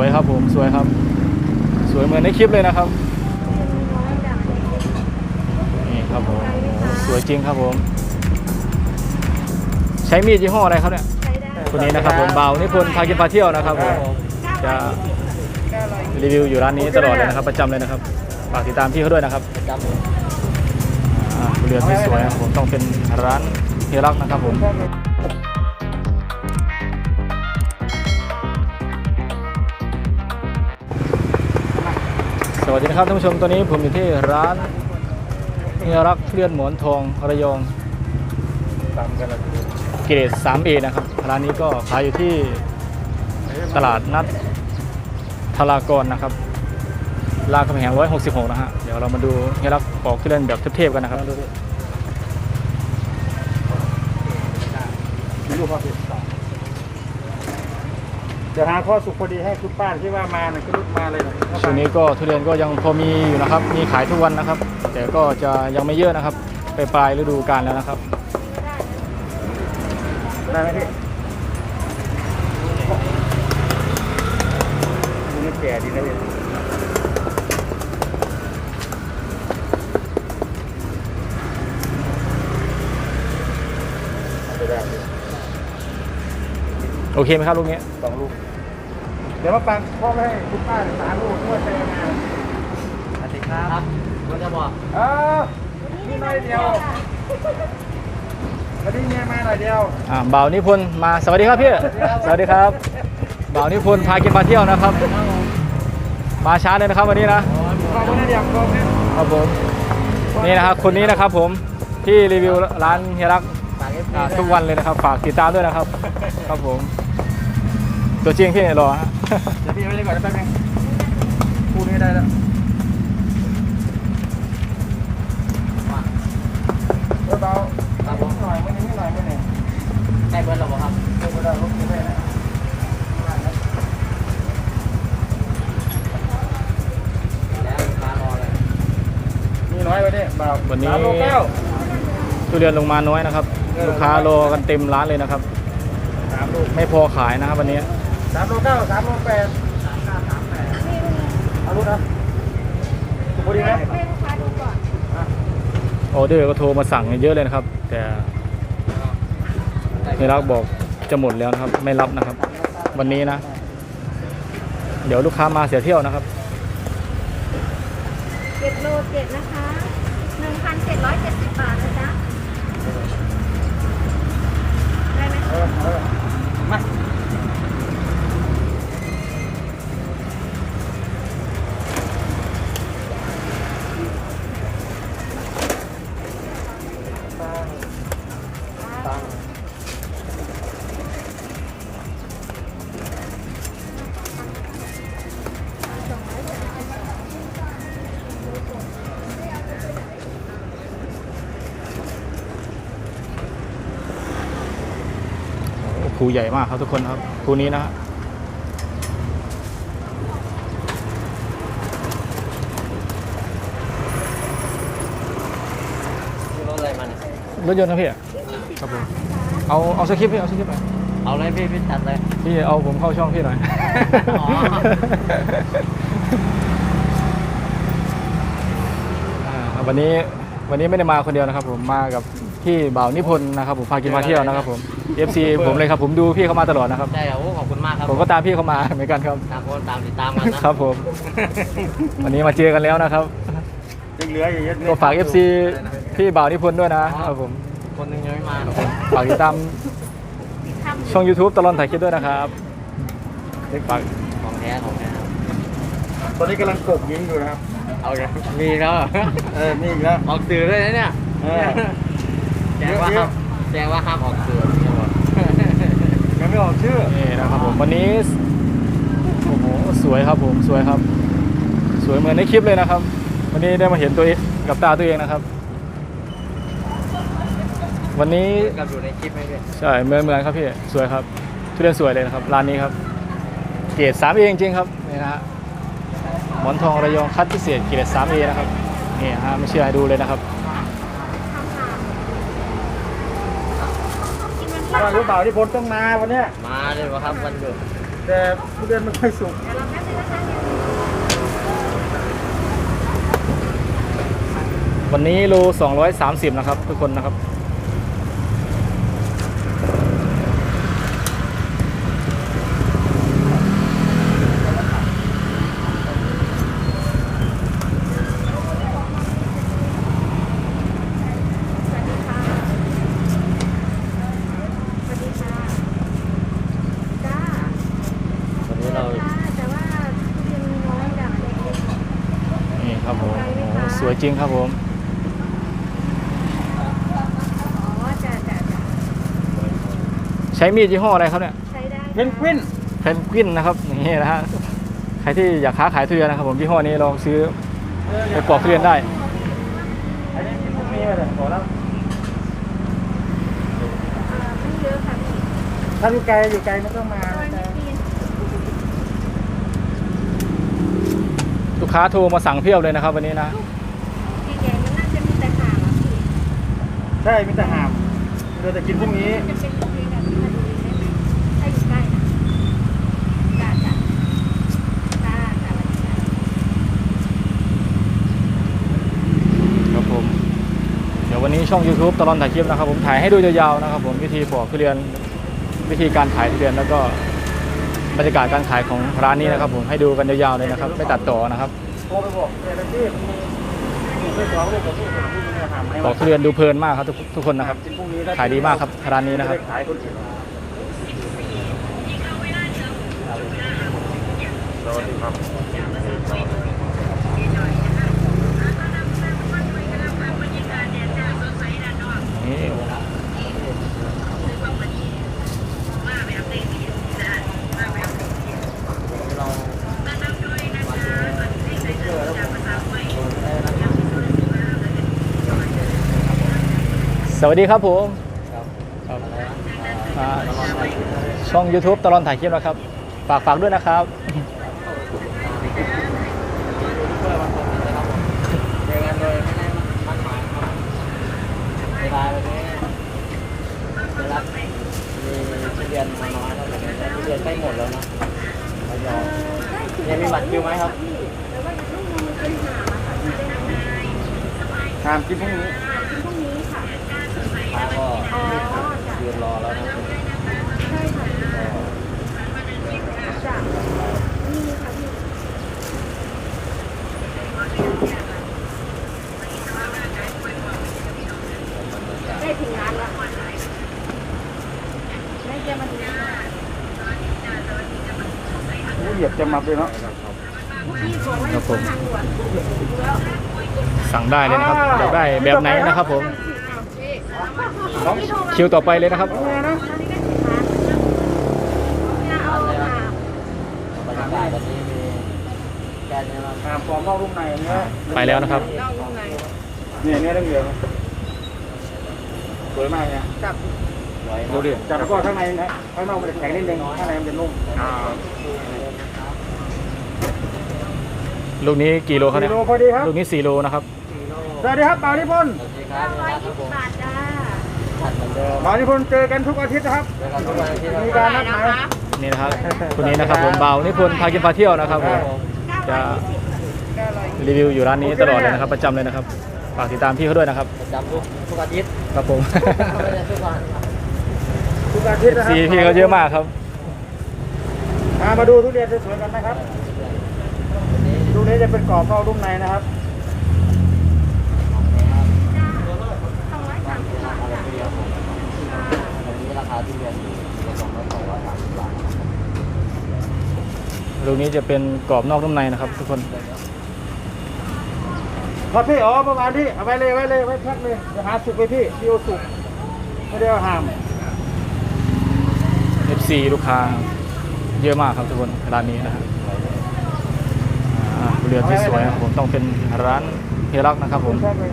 วยครับผมสวยครับ สวยเหมือนในคลิปเลยนะครับนี่ครับผมสวยจริงครับผม ใช้มีดยี่ห้ออะไรครับเนี่ยคนนี้นะครับผมเบานิพนพากินพาเที่ยวนะครับผมจะรีวิวอยู่ร้านนี้ตลอดเลยนะครับ ประจำเลยนะครับฝากติดตามพี่เขาด้วยนะครับเรือที่สวยครับผมต้องเป็นร้านเฮรักนะครับผม สวัสดีนะครับท่านผู้ชมตอนนี้ผมอยู่ที่ร้านเฮรักเคลื่อนหมอนทองระยองเกรด 3A นะครับร้านนี้ก็ขายอยู่ที่ตลาดนัดทารากรนะครับรามคำแหง166 นะฮะเดี๋ยวเรามาดูเฮลักปอกที่เล่นแบบเทพๆกันนะครับ มีรูปภาพจะหาข้อสุขพอดีให้คุณป้าที่ว่ามานะก็รุดมาเลยนะช่วงนี้ก็ทุเรียนก็ยังพอมีอยู่นะครับ มีขายทุกวันนะครับ แต่ก็จะยังไม่เยอะนะครับ ไปปลายฤดูกาลแล้วนะครับได้ไหมพี่ดูมันแก่ดีนะพี่เอาไปได้พี่โอเคไหมครับลูกนี้สองลูก เดี๋ยวมาปังพ่อไม่ให้คุณป้าสามลูกด้วยไปงานสวัสดีครับก็จะบอกเออนี่หน่อยเดียววันนี้เมียมาหน่อยเดียวอ่าบ่าวนิพนธ์มาสวัสดีครับพี่สวัสดีครับบ่าวนิพนธ์พากินมาเที่ยวนะครับ มาช้าเลยนะครับวันนี้นะขอบคุณนะเดียวขอบคุณนะครับผมนี่นะครับคนนี้นะครับผมที่รีวิวร้านเฮียรักฝากเอฟซีอ่าทุกวันเลยนะครับ ฝากติดตามด้วยนะครับ ครับผม ตัวจริงพี่รอฮะเดี๋ยวพี่ไม่ได้ก่อนแป๊บนึงพูดไม่ได้แล้วเบาครับผมๆหน่อยไม่นิดหน่อยไม่หน่อยใกล้เบิร์ดแล้วบอกครับเดี๋ยวเราลบไปนะแล้วลูกค้ารอเลยมีน้อยไปดิเบาวันนี้สามโลเก้าทุเรียนลงมาน้อยนะครับ ลูกค้ารอกันเต็มร้านเลยนะครับสามลูกไม่พอขายนะครับวันนี้ สามโลเก้าสามโลแปดเอาลูกนะถูกพอดีไหมให้ลูกค้าดูก่อนออเดอร์ก็โทรมาสั่งเยอะเลยนะครับ แต่เฮียรักบอกจะหมดแล้วนะครับ ไม่รับนะครับ วันนี้นะ เดี๋ยวลูกค้ามาเสียเที่ยวนะครับ เจ็ดโลเจ็ดนะคะหนึ่งพันเจ็ดร้อยเจ็ดสิบบาทนะจ๊ะได้ไหมเออเออมา ใหญ่มากครับทุกคนครับครูนี้นะฮะมีรถอะไรมาเนี่ยรถยนต์นะพี่ครับผมเอาเอาสคริปต์พี่เอาสคริปต์ไปเอาเลยพี่พี่จัดเลย พี่เอาผมเข้าช่องพี่หน่อยอ๋อ อ่าวันนี้วันนี้ไม่ได้มาคนเดียวนะครับ ผมมากับพี่บ่าวนิพนธ์นะครับผมพากินมาเที่ยวนะครับผม FC ผมเลยครับผมดูพี่เขามาตลอดนะครับ ใช่ครับโอ้ขอบคุณมากครับผมก็ตามพี่เขามาเหมือนกันครับ ตามคนตามติดตามกันนะครับผม วันนี้มาเจอกันแล้วนะครับยังเหลืออยู่เยอะก็ฝาก FC พี่บ่าวนิพนธ์ด้วยนะครับผม คนหนึงยังไม่มาฝากติดตามทำช่อง YouTube ตลอดถ่ายคลิปด้วยนะครับฝากของแท้ของแท้ครับตอนนี้กำลังกบยิงอยู่นะครับ เอาเลยมีแล้วเหรอเออนี่อีกแล้วออกสื่อด้วยนะเนี่ยเออ แจ้งว่าห้ามแจ้งว่าห้ามออกสื่อพี่บ อกยังไม่ออกชื่อนี่นะครับผมวันนี้โอ้โหสวยครับผมสวยครับ สวยเหมือนในคลิปเลยนะครับ วันนี้ได้มาเห็นตัวเองกับตาตัวเองนะครับ วันนี้กับอยู่ในคลิปไหมพี่ใช่เหมือนเหมือนครับพี่สวยครับทุเรียนสวยเลยนะครับร้านนี้ครับ เกรด 3A จริงๆครับนี่นะฮะหมอนทองระยองคัดพิเศษเกรด 3A นะครับนี่ฮะไม่เชื่อให้ดูเลยนะครับ กินมัน ว่ารู้เปล่าที่พลต้องมาวันเนี้ยมาเลยวะครับวันหยุดแต่ทุเรียนไม่ค่อยสุกเดี๋ยวเราแป๊บนึงนะคะเนี่ยวันนี้โล230 นะครับ ทุกคนนะครับ สวัสดีค่ะ สวัสดีค่ะ จ้า วันนี้เรา จ้าแต่ว่าทุเรียนมีน้อยจ้ะ นี่ครับผมโอ้โหส วยจริงครับผมอ๋อจ้าจ้าจ้าใช้มีดยี่ห้ออะไรครับเนี่ยใช้ได้เพนกวินเพนกวินนะครับนี่นะฮะใครที่อยากค้าขายทุเรียนนะครับผมยี่ห้อนี้ลองซื้อไปปอกทุเรียนได้อันนี้กินพรุ่งนี้เลยขอแล้วเอ่อไม่เยอะค่ะพี่ถ้าอยู่ไกลอยู่ไกลไม่ต้องมาซอยไม่ปีนลูกค้าโทรมาสั่งเพียบเลยนะครับวันนี้นะใหญ่ๆมันน่าจะมีแต่ขาอะพี่ ใช่มีแต่หามเราจะกินพรุ่งนี้จะเป็นลูกเล็กอะพี่มาดูได้ไหมถ้าอยู่ใกล้นะจ้าจ้าจ้าจ้าวัสดีค่ะครับผม เดี๋ยววันนี้ช่อง YouTube ตลอดถ่ายคลิปนะครับผมถ่ายให้ดูยาวๆนะครับผมวิธีปอกทุเรียนวิธีการขายทุเรียนแล้วก็บรรยากาศการขายของร้านนี้นะครับผมให้ดูกันยาวๆเลยนะครับไม่ตัดต่อนะครับ โทรไปบอกเจ้าหน้าที่มันมี ลูกไปสองลูกกับลูกสามลูกมันจะหามไหมปอกทุเรียนดูเพลินมากครับทุกทุกคนนะครับกินพรุ่งนี้ได้ขายดีมากครับร้านนี้นะครับไม่ได้ขายคนอื่นสวัสดีครับนี่ สวัสดีครับผมครับครับอะไรนะอ่าตลอดไปช่อง YouTube ตลอดถ่ายคลิปนะครับ ฝากฝากด้วยนะครับเพื่อวันศุกร์นี้นะครับผมเจอกันโดยไม่ได้มั่นหมายครับเวลาวันนี้ได้รับมีทุเรียนมาน้อยแล้วแต่ทุเรียนใกล้หมดแล้วนะระยองเนี่ยมีบัตรคิวไหมครับแต่ว่าอีกลูกนึงมันเป็นหาค่ะที่ได้ทำงานหามกินพรุ่งนี้ พรุ่งนี้ค่ะ ค้าก็ อ๋อจ้ะ ยืนรอแล้วนะ ใช่ค่ะจ้ะนี่ค่ะพี่ได้ถึงร้านแล้วได้จะมาดูหน้า อู้เหยียบจะมับเลยเนาะพี่บอกว่าอยู่บนทางด่วนแล้วสั่งได้เลยนะครับอยากได้แบบไหนนะครับผมสองคิวต่อไปเลยนะครับเนี่ยนะเนี่ยเอาค่ะบรรยากาศวันนี้มีแกนเนี่ยเราหามฟอร์มนอกรุ่มในเนี้ยไปแล้วนะครับเล่ายังไงเนี่ยเนี่ยเรื่องเดียวสวยมากเนี่ยจับสวยดูดิจับแล้วก็ข้างในนะข้างนอกมันจะแข็งนิดนึงข้างในมันจะนุ่ม ลูกนี้กี่โลครับกิเนี่ยโลพอดีครับลูกนี้4โลนะครับสวัสดีครับบ่าวนิพนธ์สวัสดีครับเก้าร้อยยี่สิบบาทจ้าถัดเหมือนเดิมบ่าวนิพนธ์เจอกันทุกอาทิตย์นะครับเจอกันทุกวันอาที่มีการนัดหมาย นี่นะครับคนนี้นะครับผมเบานิพนธ์พากินพาเที่ยวนะครับผมเก้าจะร้อยยี่สิบรีวิวอยู่ร้านนี้ตลอดเลยนะครับ ประจำเลยนะครับฝากติดตามพี่เขาด้วยนะครับประจำทุกทุกอาทิตย์ครับผม ไม่ได้ทุกวันครับทุกอาทิตย์นะครัซีพี่เขาเยอะมากครับมามาดูทุเรียนสวยๆกันนะครับวั นนี้ลูกนี้จะเป็นกรอบนอกรุ่มในนะครับของแท้ครับจ้าสองร้อยสามสิบบาทอะไรจ้ะเปรี้ยวผมวันนี้ราคาที่เรียนอยู่จะสองร้อยสองร้อยสามสิบบาทครับลูกนี้จะเป็นกรอบนอกนุ่มในนะครับ ทุกคนครับพี่อ๋อประมาณที่เอาไว้เลยไว้เลยไว้แพ็คเลยเดี๋ยวหาสุกไปพี่พี่เอาสุกไม่ได้เอาหาม FC ลูกค้าเยอะมากครับทุกคนร้านนี้นะครับอ่าทุเรียนที่สวยนะครับผมต้องเป็นร้านเฮรักนะครับผมแพ็คเลย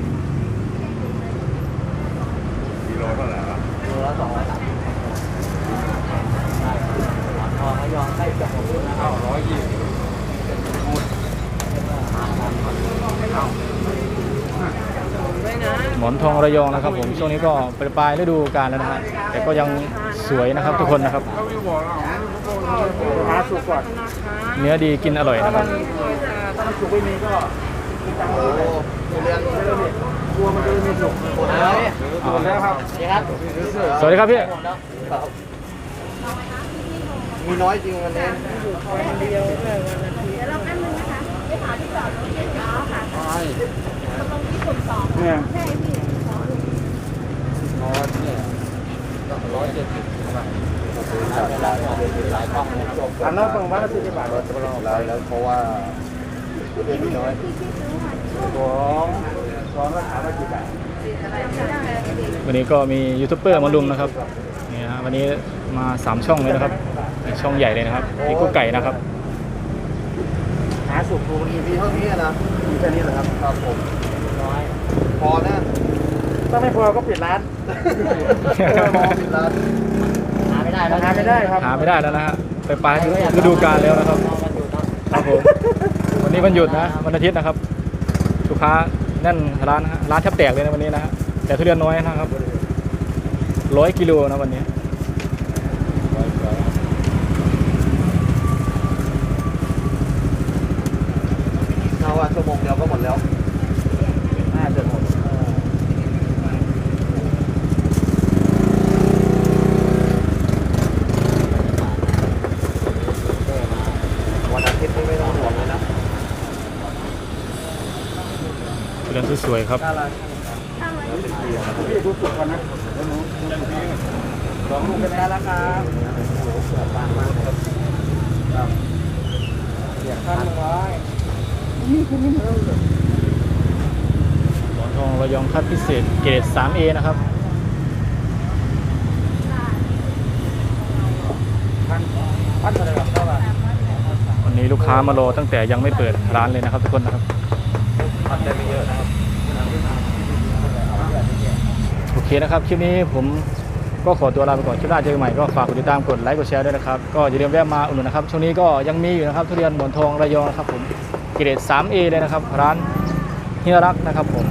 โลละสองร้อยสามสิบได้ครับพอเขายอมให้จับผมนะครับร้อยยี่สิบหมหมอนทองระยองนะครับผมช่วงนี้ก็ปลายปลายฤดูกาลแล้วนะฮะแต่ก็ยังสวยนะครับทุกคนนะครับหาสุกก่อนเนื้อดีกินอร่อยถ้านะคมัรับนถ้า มันสุกไม่มีก็มีตังค์เลยทุเรียนกลัวมันจะไม่สุกหมดแล้วเนี่ยหมดแล้วครับนี่ครับสวัสดีครับพี่มดแล้วครับมีน้อยจริงวันนี้เดี๋ยวเราแป๊บนึงนะคะไปหาที่จอดรถที่อ๋อค่ะตรงที่กลุ่สองเนี่ยใช่พี่ขอดูน้อยเนี่ยร้อยเจ็ดสิบหลายหลายหลายกล้องนะครับอันนั้นฝั่งบ้านละสิบบาทแล้วแล้วเพราะว่า เรียนน้อยที่ที่ซื้อมาสองสองราคาละกี่บาทวันนี้ก็มียูทูบเบอร์มาลุมนะครับนี่ฮะวันนี้มาสามช่องเลยนะครับ ช่องใหญ่เลยนะครับมีกู้ไก่นะครับ หาสุกดูมันมีเท่านี้นะมีแค่นี้เหรอครับครับผมน้อยพอนะถ้าไม่พอก็ปิดร้านพอสิบล้านหาไม่ได้แล้วหาไม่ได้ครับหาไม่ได้แล้วนะฮะไปปลายฤดูกาลแล้วนะครับครับผมวั นนี้วันหยุดนะวันอาทิตย์นะครับลูกค้าแน่นร้านร้านแทบแตกเลยนะวันนี้นะฮะแต่ทุเรียนน้อยนะครับร้อยกิโลนะวันนี้ เอาว่าชั่วโมงเดียวก็หมดแล้ว น่าจะหมด วันอาทิตย์นี่ไม่ต้องห่วงเลยนะ ทุเรียน สวยครับพี่ดูสุกก่อนนะสองลูกเป็นไงแล้วครับเสียข้างหนึ่งร้อยหมอนทองระยองคัดพิเศษเกรด 3A นะครับพันพันเท่าไรครับเท่าไหร่วันนี้ลูกค้ามารอตั้งแต่ยังไม่เปิดร้านเลยนะครับทุกคนนะครับพันได้ไม่เยอะนะครับ โอ เคนะครับ คลิปนี้ผมก็ขอตัวลาไปก่อนคลิปหน้าเจอกันใหม่ก็ฝากกดติดตามกดไลค์กดแชร์ด้วยนะครับ ก็อย่าลืมแวะมาอุดหนุนนะครับ ช่วงนี้ก็ยังมีอยู่นะครับทุเรียนหมอนทองระยองนะครับผมเกรด 3A เลยนะครับ ร้านเฮียรักนะครับผม